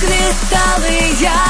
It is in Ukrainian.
розквітали я.